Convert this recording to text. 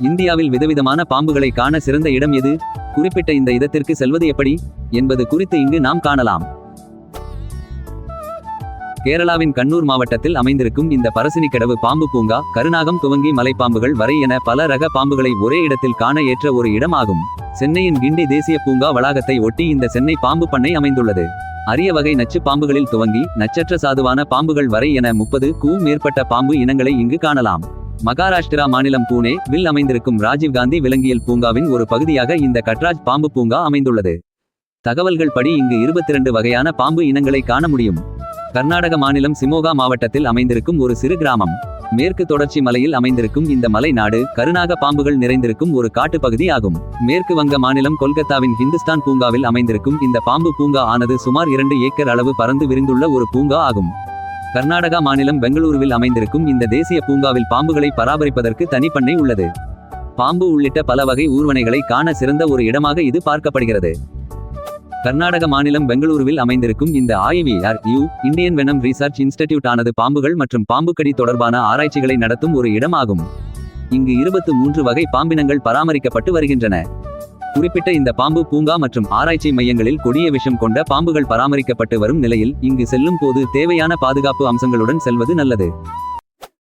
இந்தியாவில் விதவிதமான பாம்புகளை காண சிறந்த இடம் எது? குறிப்பிட்ட இந்த இடத்திற்கு செல்வது எப்படி? என்பது குறித்து இங்கு நாம் காணலாம். கேரளாவின் கண்ணூர் மாவட்டத்தில் அமைந்திருக்கும் இந்த பரசினிக்கடவு பாம்பு பூங்கா கருநாகம் துவங்கி மலைப்பாம்புகள் வரை என பல ரக பாம்புகளை ஒரே இடத்தில் காண ஏற்ற ஒரு இடமாகும் சென்னையின் கிண்டி தேசிய பூங்கா வளாகத்தை ஒட்டி இந்த சென்னை பாம்பு பண்ணை அமைந்துள்ளது. அரிய வகை நச்சு பாம்புகளில் துவங்கி நச்சற்ற சாதுவான பாம்புகள் வரை என முப்பது கூ மேற்பட்ட பாம்பு இனங்களை இங்கு காணலாம். மகாராஷ்டிரா மாநிலம் பூனே வில் அமைந்திருக்கும் ராஜீவ்காந்தி விலங்கியல் பூங்காவின் ஒரு பகுதியாக இந்த கட்ராஜ் பாம்பு பூங்கா அமைந்துள்ளது. தகவல்கள் படி இங்கு 22 வகையான பாம்பு இனங்களை காண முடியும். கர்நாடக மாநிலம் சிமோகா மாவட்டத்தில் அமைந்திருக்கும் ஒரு சிறு கிராமம். மேற்கு தொடர்ச்சி மலையில் அமைந்திருக்கும் இந்த மலை நாடு கருநாக பாம்புகள் நிறைந்திருக்கும் ஒரு காட்டுப்பகுதி ஆகும். மேற்கு வங்க மாநிலம் கொல்கத்தாவின் ஹிந்துஸ்தான் பூங்காவில் அமைந்திருக்கும் இந்த பாம்பு பூங்கா ஆனது சுமார் இரண்டு ஏக்கர் அளவு பறந்து விரிந்துள்ள ஒரு பூங்கா ஆகும். கர்நாடகா மாநிலம் பெங்களூருவில் அமைந்திருக்கும் இந்த தேசிய பூங்காவில் பாம்புகளை பராமரிப்பதற்கு தனிப்பண்ணை உள்ளது. பாம்பு உள்ளிட்ட பல வகை ஊர்வனைகளை காண சிறந்த ஒரு இடமாக இது பார்க்கப்படுகிறது. கர்நாடக மாநிலம் பெங்களூருவில் அமைந்திருக்கும் இந்த ஐவிஆர் யூ இந்தியன் வெனம் ரிசர்ச் இன்ஸ்டிடியூட் ஆனது பாம்புகள் மற்றும் பாம்புக்கடி தொடர்பான ஆராய்ச்சிகளை நடத்தும் ஒரு இடமாகும். இங்கு இருபத்து மூன்று வகை பாம்பினங்கள் பராமரிக்கப்பட்டு வருகின்றன. குறிப்பிட்ட இந்த பாம்பு பூங்கா மற்றும் ஆராய்ச்சி மையங்களில் கொடிய விஷம் கொண்ட பாம்புகள் பராமரிக்கப்பட்டு வரும் நிலையில் இங்கு செல்லும் போது தேவையான பாதுகாப்பு அம்சங்களுடன் செல்வது நல்லது.